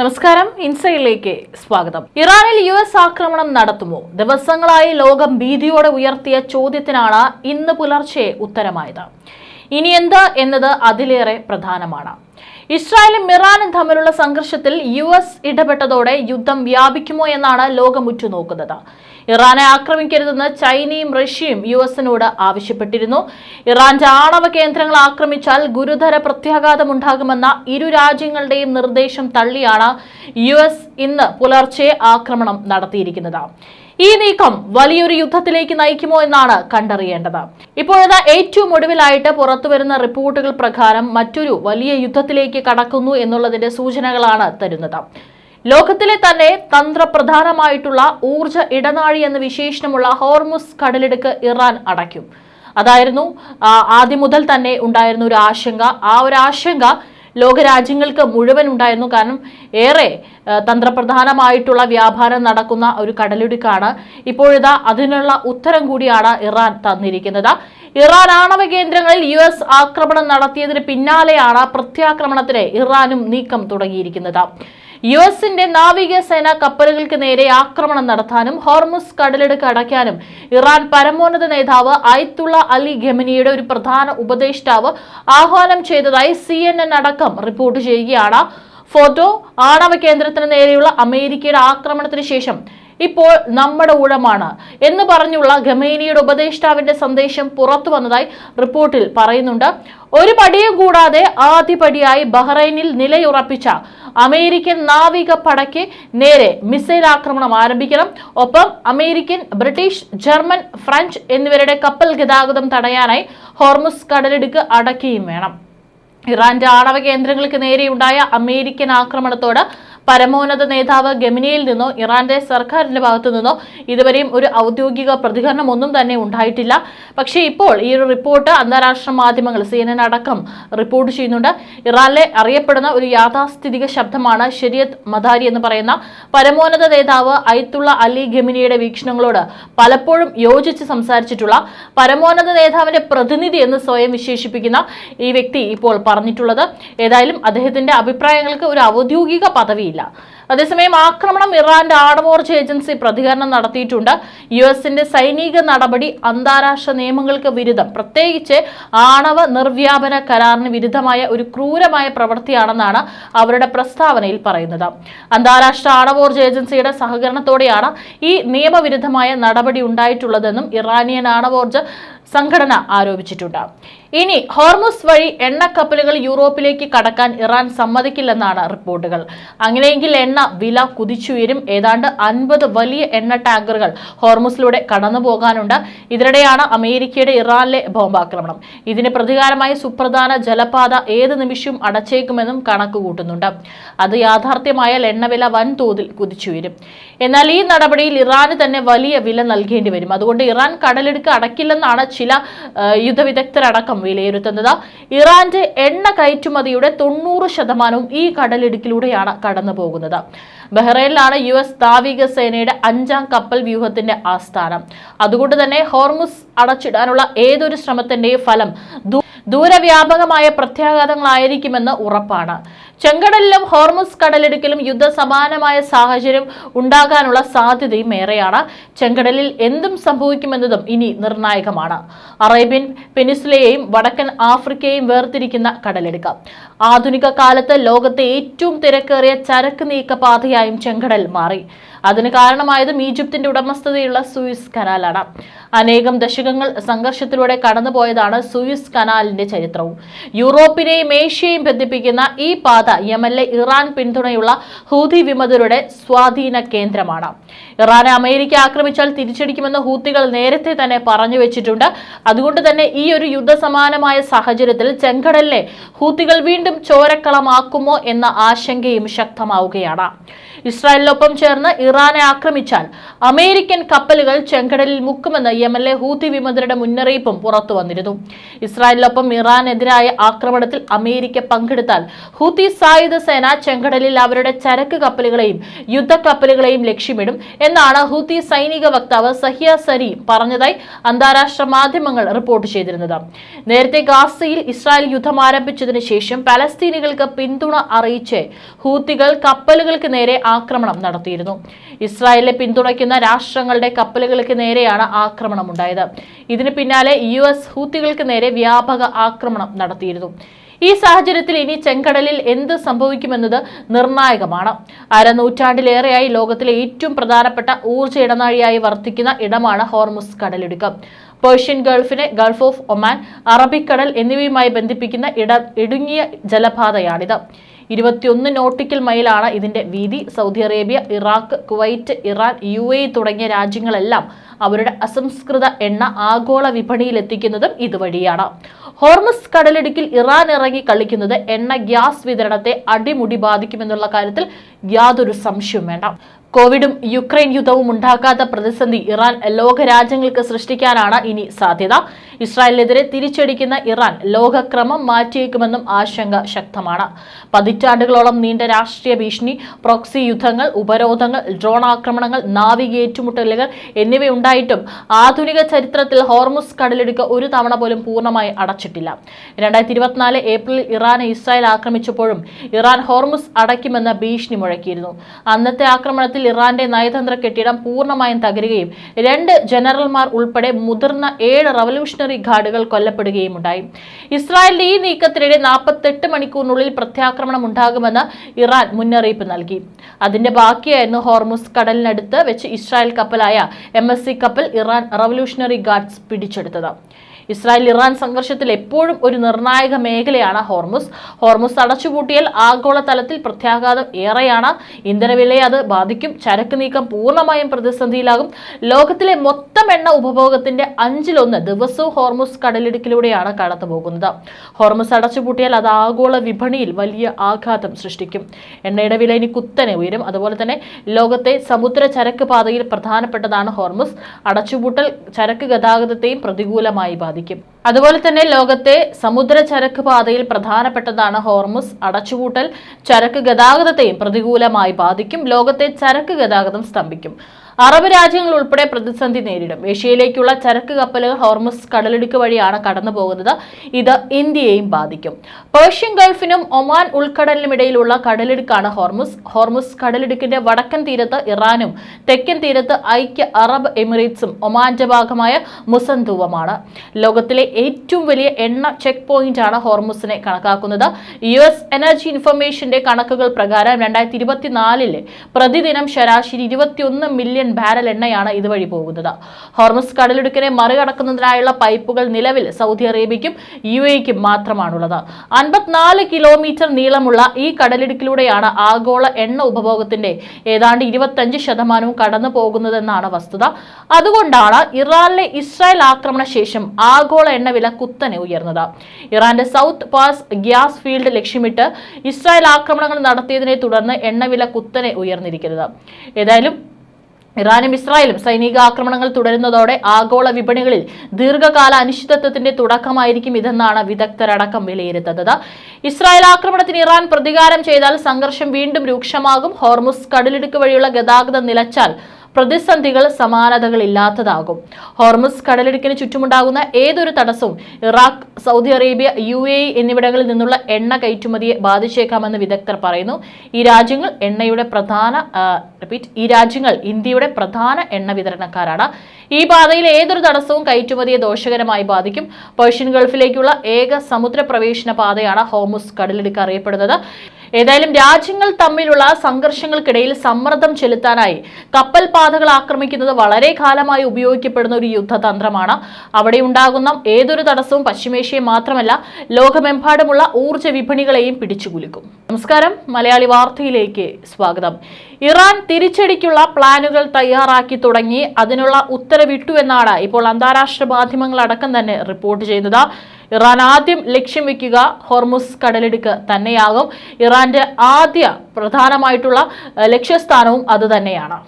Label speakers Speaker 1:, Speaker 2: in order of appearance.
Speaker 1: നമസ്കാരം. ഇൻസൈഡിലേക്ക് സ്വാഗതം. ഇറാനിൽ യു എസ് ആക്രമണം നടത്തുമോ? ദിവസങ്ങളായി ലോകം ഭീതിയോടെ ഉയർത്തിയ ചോദ്യത്തിനാണ് ഇന്ന് പുലർച്ചെ ഉത്തരമായത്. ഇനി എന്ത് എന്നത് അതിലേറെ പ്രധാനമാണ്. ഇസ്രായേലും ഇറാനും തമ്മിലുള്ള സംഘർഷത്തിൽ യു എസ് ഇടപെട്ടതോടെ യുദ്ധം വ്യാപിക്കുമോ എന്നാണ് ലോകം ഉറ്റുനോക്കുന്നത്. ഇറാനെ ആക്രമിക്കരുതെന്ന് ചൈനയും റഷ്യയും യു എസിനോട് ആവശ്യപ്പെട്ടിരുന്നു. ഇറാന്റെ ആണവ കേന്ദ്രങ്ങൾ ആക്രമിച്ചാൽ ഗുരുതര പ്രത്യാഘാതം ഉണ്ടാകുമെന്ന ഇരു രാജ്യങ്ങളുടെയും നിർദ്ദേശം തള്ളിയാണ് യു എസ് ഇന്ന് പുലർച്ചെ ആക്രമണം നടത്തിയിരിക്കുന്നത്. ഈ നീക്കം വലിയൊരു യുദ്ധത്തിലേക്ക് നയിക്കുമോ എന്നാണ് കണ്ടറിയേണ്ടത്. ഇപ്പോഴത്തെ ഏറ്റവും ഒടുവിലായിട്ട് പുറത്തുവരുന്ന റിപ്പോർട്ടുകൾ പ്രകാരം മറ്റൊരു വലിയ യുദ്ധത്തിലേക്ക് കടക്കുന്നു എന്നുള്ളതിന്റെ സൂചനകളാണ് തരുന്നത്. ലോകത്തിലെ തന്നെ തന്ത്രപ്രധാനമായിട്ടുള്ള ഊർജ ഇടനാഴി എന്ന വിശേഷണമുള്ള ഹോർമുസ് കടലിടുക്ക് ഇറാൻ അടയ്ക്കും. അതായിരുന്നു ആദ്യം മുതൽ തന്നെ ഉണ്ടായിരുന്ന ഒരു ആശങ്ക. ആ ഒരു ആശങ്ക ലോകരാജ്യങ്ങൾക്ക് മുഴുവൻ ഉണ്ടായിരുന്നു. കാരണം ഏറെ തന്ത്രപ്രധാനമായിട്ടുള്ള വ്യാപാരം നടക്കുന്ന ഒരു കടലിടുക്കാണ് ഇപ്പോഴിതാ അതിനുള്ള ഉത്തരം കൂടിയാണ് ഇറാൻ തന്നിരിക്കുന്നത്. ഇറാൻ ആണവ കേന്ദ്രങ്ങളിൽ യു എസ് ആക്രമണം നടത്തിയതിന് പിന്നാലെയാണ് പ്രത്യാക്രമണത്തിന് ഇറാനും നീക്കം തുടങ്ങിയിരിക്കുന്നത്. യു എസിന്റെ നാവികസേന കപ്പലുകൾക്ക് നേരെ ആക്രമണം നടത്താനും ഹോർമുസ് കടലെടുക്ക് അടയ്ക്കാനും ഇറാൻ പരമോന്നത നേതാവ് അയത്തുള്ള അലി ഖെമനിയുടെ ഒരു പ്രധാന ഉപദേഷ്ടാവ് ആഹ്വാനം ചെയ്തതായി സി അടക്കം റിപ്പോർട്ട് ചെയ്യുകയാണ്. ഫോട്ടോ ആണവ കേന്ദ്രത്തിന് നേരെയുള്ള അമേരിക്കയുടെ ആക്രമണത്തിന് ശേഷം ഇപ്പോൾ നമ്മുടെ ഊഴമാണ് എന്ന് പറഞ്ഞുള്ള ഖമേനിയുടെ ഉപദേഷ്ടാവിന്റെ സന്ദേശം പുറത്തു വന്നതായി റിപ്പോർട്ടിൽ പറയുന്നുണ്ട്. ഒരു പടിയും കൂടാതെ ആദ്യപടിയായി ബഹ്റൈനിൽ നിലയുറപ്പിച്ച അമേരിക്കൻ നാവിക പടയ്ക്ക് നേരെ മിസൈൽ ആക്രമണം ആരംഭിക്കണം. ഒപ്പം അമേരിക്കൻ ബ്രിട്ടീഷ് ജർമ്മൻ ഫ്രഞ്ച് എന്നിവരുടെ കപ്പൽ ഗതാഗതം തടയാനായി ഹോർമുസ് കടലിടുക്ക് അടയ്ക്കുകയും വേണം. ഇറാന്റെ ആണവ കേന്ദ്രങ്ങൾക്ക് നേരെയുണ്ടായ അമേരിക്കൻ ആക്രമണത്തോട് പരമോന്നത നേതാവ് ഗമിനിയിൽ നിന്നോ ഇറാന്റെ സർക്കാരിന്റെ ഭാഗത്തു നിന്നോ ഇതുവരെയും ഒരു ഔദ്യോഗിക പ്രതികരണം ഒന്നും തന്നെ ഉണ്ടായിട്ടില്ല. പക്ഷേ ഇപ്പോൾ ഈ ഒരു റിപ്പോർട്ട് അന്താരാഷ്ട്ര മാധ്യമങ്ങൾ സി അടക്കം റിപ്പോർട്ട് ചെയ്യുന്നുണ്ട്. ഇറാനിലെ അറിയപ്പെടുന്ന ഒരു യാഥാസ്ഥിതിക ശബ്ദമാണ് ഷെരിയത്ത് മദാരി എന്ന് പറയുന്ന പരമോന്നത നേതാവ് അയത്തുള്ള അലി ഗമിനിയുടെ വീക്ഷണങ്ങളോട് പലപ്പോഴും യോജിച്ച് സംസാരിച്ചിട്ടുള്ള പരമോന്നത നേതാവിന്റെ പ്രതിനിധി എന്ന് സ്വയം വിശേഷിപ്പിക്കുന്ന ഈ വ്യക്തി ഇപ്പോൾ പറഞ്ഞിട്ടുള്ളത്. ഏതായാലും അദ്ദേഹത്തിന്റെ അഭിപ്രായങ്ങൾക്ക് ഒരു ഔദ്യോഗിക പദവിയില്ല അതേസമയം ആക്രമണം ഇറാന്റെ ആണവോർജ ഏജൻസി പ്രതികരണം നടത്തിയിട്ടുണ്ട്. യു എസിന്റെ സൈനിക നടപടി അന്താരാഷ്ട്ര നിയമങ്ങൾക്ക് വിരുദ്ധം. പ്രത്യേകിച്ച് ആണവ നിർവ്യാപന കരാറിന് വിരുദ്ധമായ ഒരു ക്രൂരമായ പ്രവൃത്തിയാണെന്നാണ് അവരുടെ പ്രസ്താവനയിൽ പറയുന്നത്. അന്താരാഷ്ട്ര ആണവോർജ ഏജൻസിയുടെ സഹകരണത്തോടെയാണ് ഈ നിയമവിരുദ്ധമായ നടപടി ഉണ്ടായിട്ടുള്ളതെന്നും ഇറാനിയൻ ആണവോർജ സംഘടന ആരോപിച്ചിട്ടുണ്ട്. ഇനി ഹോർമുസ് വഴി എണ്ണ കപ്പലുകൾ യൂറോപ്പിലേക്ക് കടക്കാൻ ഇറാൻ സമ്മതിക്കില്ലെന്നാണ് റിപ്പോർട്ടുകൾ. അങ്ങനെയെങ്കിൽ എണ്ണ വില കുതിച്ചുയരും. ഏതാണ്ട് അൻപത് വലിയ എണ്ണ ടാങ്കറുകൾ ഹോർമുസിലൂടെ കടന്നു പോകാനുണ്ട്. ഇതിനിടെയാണ് അമേരിക്കയുടെ ഇറാനിലെ ബോംബാക്രമണം. ഇതിന് പ്രതികാരമായി സുപ്രധാന ജലപാത ഏത് നിമിഷവും അടച്ചേക്കുമെന്നും കണക്ക് കൂട്ടുന്നുണ്ട്. അത് യാഥാർത്ഥ്യമായാൽ എണ്ണവില വൻതോതിൽ കുതിച്ചുയരും. എന്നാൽ ഈ നടപടിയിൽ ഇറാന് തന്നെ വലിയ വില നൽകേണ്ടി വരും. അതുകൊണ്ട് ഇറാൻ കടലെടുക്ക് അടക്കില്ലെന്നാണ് ചില യുദ്ധവിദഗ്ധരടക്കം വിലയിരുത്തുന്നത്. ഇറാന്റെ എണ്ണ കയറ്റുമതിയുടെ തൊണ്ണൂറ് ശതമാനവും ഈ കടലിടുക്കിലൂടെയാണ് കടന്നു പോകുന്നത് ബഹ്റൈനിലാണ് യു എസ് നാവിക സേനയുടെ അഞ്ചാം കപ്പൽ വ്യൂഹത്തിന്റെ ആസ്ഥാനം. അതുകൊണ്ട് തന്നെ ഹോർമുസ് അടച്ചിടാനുള്ള ഏതൊരു ശ്രമത്തിന്റെയും ഫലം ദൂരവ്യാപകമായ പ്രത്യാഘാതങ്ങളായിരിക്കുമെന്ന് ഉറപ്പാണ്. ചെങ്കടലിലും ഹോർമുസ് കടലിടുക്കിലും യുദ്ധസമാനമായ സാഹചര്യം ഉണ്ടാകാനുള്ള സാധ്യതയും ഏറെയാണ്. ചെങ്കടലിൽ എന്തും സംഭവിക്കുമെന്നതും ഇനി നിർണായകമാണ്. അറേബ്യൻ പെനിസുലയെയും വടക്കൻ ആഫ്രിക്കയെയും വേർതിരിക്കുന്ന കടലെടുക്ക. ആധുനിക കാലത്ത് ലോകത്തെ ഏറ്റവും തിരക്കേറിയ ചരക്ക് നീക്കപാതയായും ചെങ്കടൽ മാറി. അതിന് കാരണമായതും ഈജിപ്തിന്റെ ഉടമസ്ഥതയുള്ള സൂയിസ് കനാലാണ്. അനേകം ദശകങ്ങൾ സംഘർഷത്തിലൂടെ കടന്നുപോയതാണ് സൂയിസ് കനാലിന്റെ ചരിത്രവും. യൂറോപ്പിനെയും ഏഷ്യയും ബന്ധിപ്പിക്കുന്ന ഈ പാത യമനിലെ ഇറാൻ പിന്തുണയുള്ള ഹൂതി വിമതരുടെ സ്വാധീന കേന്ദ്രമാണ്. ഇറാനെ അമേരിക്ക ആക്രമിച്ചാൽ തിരിച്ചടിക്കുമെന്ന് ഹൂത്തികൾ നേരത്തെ തന്നെ പറഞ്ഞു വെച്ചിട്ടുണ്ട്. അതുകൊണ്ട് തന്നെ ഈ ഒരു യുദ്ധസമാനമായ സാഹചര്യത്തിൽ ചെങ്കടലിലെ ഹൂത്തികൾ വീണ്ടും ചോരക്കളമാക്കുമോ എന്ന ആശങ്കയും ശക്തമാവുകയാണ്. ഇസ്രായേലിനൊപ്പം ചേർന്ന് ഇറാനെ ആക്രമിച്ചാൽ അമേരിക്കൻ കപ്പലുകൾ ചെങ്കടലിൽ മുക്കുമെന്ന് യമനിലെ ഹൂത്തി വിമതരുടെ മുന്നറിയിപ്പും പുറത്തു വന്നിരുന്നു. ഇസ്രായേലിനൊപ്പം ഇറാനെതിരായ ആക്രമണത്തിൽ അമേരിക്ക പങ്കെടുത്താൽ ഹൂത്തി സായുധ സേന ചെങ്കടലിൽ അവരുടെ ചരക്ക് കപ്പലുകളെയും യുദ്ധക്കപ്പലുകളെയും ലക്ഷ്യമിടും എന്നാണ് ഹൂത്തി സൈനിക വക്താവ് സഹിയ സരി പറഞ്ഞതായി അന്താരാഷ്ട്ര മാധ്യമങ്ങൾ റിപ്പോർട്ട് ചെയ്തിരുന്നത്. നേരത്തെ ഗാസയിൽ ഇസ്രായേൽ യുദ്ധം ആരംഭിച്ചതിന് ശേഷം പലസ്തീനികൾക്ക് പിന്തുണ അറിയിച്ച് ഹൂത്തികൾ കപ്പലുകൾക്ക് നേരെ ആക്രമണം നടത്തിയിരുന്നു. ഇസ്രായേലിനെ പിന്തുണയ്ക്കുന്ന രാഷ്ട്രങ്ങളുടെ കപ്പലുകൾക്ക് നേരെയാണ് ആക്രമണം ഉണ്ടായത്. ഇതിന് പിന്നാലെ യു എസ് ഹൂത്തികൾക്ക് നേരെ വ്യാപക ആക്രമണം നടത്തിയിരുന്നു. ഈ സാഹചര്യത്തിൽ ഇനി ചെങ്കടലിൽ എന്ത് സംഭവിക്കുമെന്നത് നിർണായകമാണ്. അരനൂറ്റാണ്ടിലേറെയായി ലോകത്തിലെ ഏറ്റവും പ്രധാനപ്പെട്ട ഊർജ ഇടനാഴിയായി വർത്തിക്കുന്ന ഇടമാണ് ഹോർമുസ് കടലിടുക്കം. പേർഷ്യൻ ഗൾഫിനെ ഗൾഫ് ഓഫ് ഒമാൻ അറബിക്കടൽ എന്നിവയുമായി ബന്ധിപ്പിക്കുന്ന ഇട ഇടുങ്ങിയ ജലപാതയാണിത്. ഇരുപത്തിയൊന്ന് നോട്ടിക്കൽ മൈലാണ് ഇതിന്റെ വീതി. Saudi Arabia Iraq Kuwait Iran U തുടങ്ങിയ രാജ്യങ്ങളെല്ലാം അവരുടെ അസംസ്കൃത എണ്ണ ആഗോള വിപണിയിൽ എത്തിക്കുന്നതും ഇതുവഴിയാണ്. ഹോർമസ് കടലിടുക്കിൽ ഇറാൻ ഇറങ്ങി കളിക്കുന്നത് എണ്ണ ഗ്യാസ് വിതരണത്തെ അടിമുടി ബാധിക്കുമെന്നുള്ള കാര്യത്തിൽ യാതൊരു സംശയവും വേണ്ട. കോവിഡും യുക്രൈൻ യുദ്ധവും ഉണ്ടാക്കാത്ത പ്രതിസന്ധി ഇറാൻ ലോകരാജ്യങ്ങൾക്ക് സൃഷ്ടിക്കാനാണ് ഇനി സാധ്യത. ഇസ്രായേലിനെതിരെ തിരിച്ചടിക്കുന്ന ഇറാൻ ലോകക്രമം മാറ്റിയേക്കുമെന്നും ആശങ്ക ശക്തമാണ്. പതിറ്റാണ്ടുകളോളം നീണ്ട രാഷ്ട്രീയ ഭീഷണി പ്രോക്സി യുദ്ധങ്ങൾ ഉപരോധങ്ങൾ ഡ്രോൺ ആക്രമണങ്ങൾ നാവിക ഏറ്റുമുട്ടലുകൾ എന്നിവയുണ്ടായിട്ടും ആധുനിക ചരിത്രത്തിൽ ഹോർമുസ് കടലിടുക്ക് ഒരു തവണ പോലും പൂർണമായി അടച്ചിട്ടില്ല. രണ്ടായിരത്തി ഇരുപത്തിനാല് ഏപ്രിലിൽ ഇറാനെ ഇസ്രായേൽ ആക്രമിച്ചപ്പോഴും ഇറാൻ ഹോർമുസ് അടയ്ക്കുമെന്ന ഭീഷണി മുഴക്കിയിരുന്നു. അന്നത്തെ ആക്രമണത്തിൽ ഇറാന്റെ നയതന്ത്ര കെട്ടിടം പൂർണമായും തകരുകയും രണ്ട് ജനറൽമാർ ഉൾപ്പെടെ മുതിർന്ന ഏഴ് റവല്യൂഷണറി ഗാർഡുകൾ കൊല്ലപ്പെടുകയും ഉണ്ടായി ഇസ്രായേലിന്റെ ഈ നീക്കത്തിനിടെ നാൽപ്പത്തെട്ട് മണിക്കൂറിനുള്ളിൽ പ്രത്യാക്രമണം ഉണ്ടാകുമെന്ന് ഇറാൻ മുന്നറിയിപ്പ് നൽകി. അതിന്റെ ബാക്കിയായിരുന്നു ഹോർമുസ് കടലിനടുത്ത് വെച്ച് ഇസ്രായേൽ കപ്പലായ എം കപ്പൽ ഇറാൻ റവല്യൂഷണറി ഗാർഡ്സ് പിടിച്ചെടുത്തത്. ഇസ്രായേൽ ഇറാൻ സംഘർഷത്തിൽ എപ്പോഴും ഒരു നിർണായക മേഖലയാണ് ഹോർമുസ്. ഹോർമുസ് അടച്ചുപൂട്ടിയാൽ ആഗോളതലത്തിൽ പ്രത്യാഘാതം ഏറെയാണ്. ഇന്ധനവിലയെ അത് ബാധിക്കും. ചരക്ക് നീക്കം പൂർണമായും പ്രതിസന്ധിയിലാകും. ലോകത്തിലെ മൊത്തം എണ്ണ ഉപഭോഗത്തിന്റെ അഞ്ചിലൊന്ന് ദിവസവും ഹോർമുസ് കടലിടുക്കിലൂടെയാണ് കടന്നു പോകുന്നത്. ഹോർമുസ് അടച്ചുപൂട്ടിയാൽ അത് ആഗോള വിപണിയിൽ വലിയ ആഘാതം സൃഷ്ടിക്കും. എണ്ണയുടെ വില ഇനി കുത്തനെ ഉയരും. അതുപോലെ തന്നെ ലോകത്തെ സമുദ്ര ചരക്ക് പാതയിൽ പ്രധാനപ്പെട്ടതാണ് ഹോർമുസ്. അടച്ചുപൂട്ടൽ ചരക്ക് ഗതാഗതത്തെയും പ്രതികൂലമായി ബാധിക്കും. അതുപോലെ തന്നെ ലോകത്തെ സമുദ്ര ചരക്ക് പാതയിൽ പ്രധാനപ്പെട്ടതാണ് ഹോർമുസ്. അടച്ചുപൂട്ടൽ ചരക്ക് ഗതാഗതത്തെയും പ്രതികൂലമായി ബാധിക്കും. ലോകത്തെ ചരക്ക് ഗതാഗതം സ്തംഭിക്കും. അറബ് രാജ്യങ്ങൾ ഉൾപ്പെടെ പ്രതിസന്ധി നേരിടും. ഏഷ്യയിലേക്കുള്ള ചരക്ക് കപ്പലുകൾ ഹോർമുസ് കടലിടുക്ക് വഴിയാണ് കടന്നു പോകുന്നത് ഇത് ഇന്ത്യയെയും ബാധിക്കും. പേർഷ്യൻ ഗൾഫിനും ഒമാൻ ഉൾക്കടലിനുമിടയിലുള്ള കടലിടുക്കാണ് ഹോർമുസ്. ഹോർമുസ് കടലിടുക്കിന്റെ വടക്കൻ തീരത്ത് ഇറാനും തെക്കൻ തീരത്ത് ഐക്യ അറബ് എമിറേറ്റ്സും ഒമാന്റെ ഭാഗമായ മുസന്തുവുമാണ്. ലോകത്തിലെ ഏറ്റവും വലിയ എണ്ണ ചെക്ക് പോയിന്റാണ് ഹോർമുസിനെ കണക്കാക്കുന്നത്. യു എസ് എനർജി ഇൻഫർമേഷന്റെ കണക്കുകൾ പ്രകാരം രണ്ടായിരത്തി ഇരുപത്തിനാലിലെ പ്രതിദിനം ശരാശരി ഇരുപത്തിയൊന്ന് മില്യൺ ബാരൽ എണ്ണയാണ് ഇതുവഴി പോകുന്നത്. ഹോർമുസ് കടലിടുക്കിനെ മറികടക്കുന്നതിനായുള്ള പൈപ്പുകൾ നിലവിൽ സൗദി അറേബ്യയ്ക്കും യു എക്കും മാത്രമാണുള്ളത്. അൻപത്തിനാല് കിലോമീറ്റർ നീളമുള്ള ഈ കടലിടുക്കിലൂടെയാണ് ആഗോള എണ്ണ ഉപഭോഗത്തിന്റെ ഏതാണ്ട് ഇരുപത്തഞ്ച് ശതമാനവും കടന്നു പോകുന്നതെന്നാണ് വസ്തുത. അതുകൊണ്ടാണ് ഇറാനിലെ ഇസ്രായേൽ ആക്രമണ ശേഷം ആഗോള എണ്ണവില കുത്തനെ ഉയർന്നത്. ഇറാന്റെ സൗത്ത് പാസ് ഗ്യാസ് ഫീൽഡ് ലക്ഷ്യമിട്ട് ഇസ്രായേൽ ആക്രമണങ്ങൾ നടത്തിയതിനെ തുടർന്ന് എണ്ണവില കുത്തനെ ഉയർന്നിരിക്കുന്നത്. ഏതായാലും ഇറാനും ഇസ്രായേലും സൈനിക ആക്രമണങ്ങൾ തുടരുന്നതോടെ ആഗോള വിപണികളിൽ ദീർഘകാല അനിശ്ചിതത്വത്തിന്റെ തുടക്കമായിരിക്കും ഇതെന്നാണ് വിദഗ്ധരടക്കം വിലയിരുത്തുന്നത്. ഇസ്രായേൽ ആക്രമണത്തിന് ഇറാൻ പ്രതികാരം ചെയ്താൽ സംഘർഷം വീണ്ടും രൂക്ഷമാകും. ഹോർമുസ് കടലിടുക്ക് വഴിയുള്ള ഗതാഗതം നിലച്ചാൽ പ്രതിസന്ധികൾ സമാനതകളില്ലാത്തതാകും. ഹോർമസ് കടലിടുക്കിന് ചുറ്റുമുണ്ടാകുന്ന ഏതൊരു തടസ്സവും Iraq Saudi Arabia U A എന്നിവിടങ്ങളിൽ നിന്നുള്ള എണ്ണ കയറ്റുമതിയെ ബാധിച്ചേക്കാമെന്ന് വിദഗ്ധർ പറയുന്നു. ഈ രാജ്യങ്ങൾ എണ്ണയുടെ പ്രധാന റിപ്പീറ്റ് ഈ രാജ്യങ്ങൾ ഇന്ത്യയുടെ പ്രധാന എണ്ണ വിതരണക്കാരാണ്. ഈ പാതയിൽ ഏതൊരു തടസ്സവും കയറ്റുമതിയെ ദോഷകരമായി ബാധിക്കും. പേർഷ്യൻ ഗൾഫിലേക്കുള്ള ഏക സമുദ്ര പ്രവേശന പാതയാണ് ഹോമുസ് കടലിടുക്ക് അറിയപ്പെടുന്നത്. ഏതായാലും രാജ്യങ്ങൾ തമ്മിലുള്ള സംഘർഷങ്ങൾക്കിടയിൽ സമ്മർദ്ദം ചെലുത്താനായി കപ്പൽ പാതകൾ ആക്രമിക്കുന്നത് വളരെ കാലമായി ഉപയോഗിക്കപ്പെടുന്ന ഒരു യുദ്ധതന്ത്രമാണ്. അവിടെ ഉണ്ടാകുന്ന ഏതൊരു തടസ്സവും പശ്ചിമേഷ്യയെ മാത്രമല്ല ലോകമെമ്പാടുമുള്ള ഊർജ വിപണികളെയും പിടിച്ചുകുലുക്കും. നമസ്കാരം. മലയാളി വാർത്തയിലേക്ക് സ്വാഗതം. ഇറാൻ തിരിച്ചടിക്കുള്ള പ്ലാനുകൾ തയ്യാറാക്കി തുടങ്ങി. അതിനുള്ള ഉത്തരവിട്ടു എന്നാണ് ഇപ്പോൾ അന്താരാഷ്ട്ര മാധ്യമങ്ങളടക്കം തന്നെ റിപ്പോർട്ട് ചെയ്യുന്നത്. ഇറാൻ ആദ്യം ലക്ഷ്യം വെക്കുക ഹോർമുസ് കടലിടുക്ക് തന്നെയാകും. ഇറാന്റെ ആദ്യ പ്രധാനമായിട്ടുള്ള ലക്ഷ്യസ്ഥാനവും അത് തന്നെയാണ്.